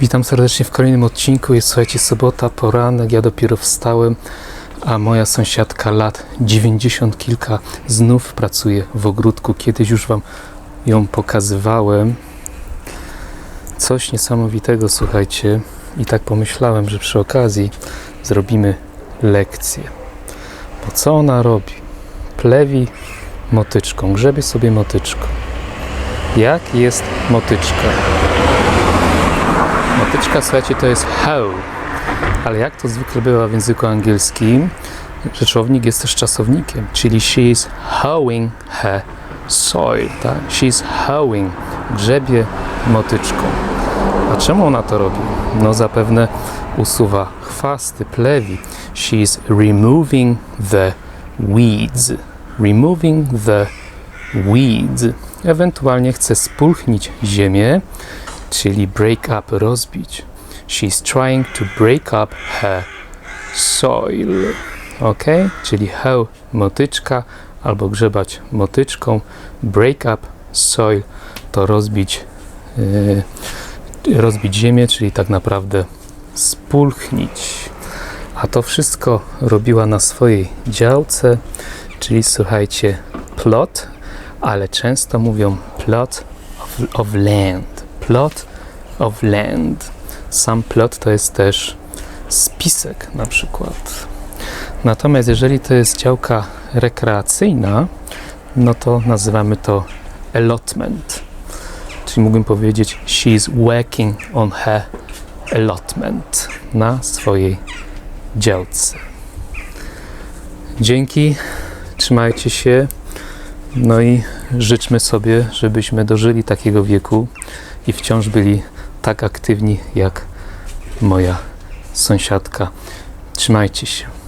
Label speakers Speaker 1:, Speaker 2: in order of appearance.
Speaker 1: Witam serdecznie w kolejnym odcinku. Jest słuchajcie, sobota, poranek, ja dopiero wstałem, a moja sąsiadka lat 90 kilka znów pracuje w ogródku. Kiedyś już Wam ją pokazywałem. Coś niesamowitego, słuchajcie. I tak pomyślałem, że przy okazji zrobimy lekcję. Bo co ona robi? Plewi motyczką, grzebie sobie motyczką. Jak jest motyczka? Motyczka, słuchajcie, to jest how, ale jak to zwykle bywa w języku angielskim, rzeczownik jest też czasownikiem, czyli she is hoeing her soil, tak? She is hoeing, grzebie motyczką. A czemu ona to robi? No zapewne usuwa chwasty, plewi. She is removing the weeds. Removing the weeds. Ewentualnie chce spulchnić ziemię, czyli break up, rozbić. She's trying to break up her soil. Ok? Czyli how motyczka albo grzebać motyczką. Break up soil to rozbić, yy, rozbić ziemię, czyli tak naprawdę spulchnić. A to wszystko robiła na swojej działce, czyli słuchajcie, plot, ale często mówią plot of, of land. Plot of land. Sam plot to jest też spisek na przykład. Natomiast jeżeli to jest działka rekreacyjna, no to nazywamy to allotment. Czyli mógłbym powiedzieć she is working on her allotment na swojej działce. Dzięki, trzymajcie się. No i życzmy sobie, żebyśmy dożyli takiego wieku i wciąż byli tak aktywni jak moja sąsiadka. Trzymajcie się.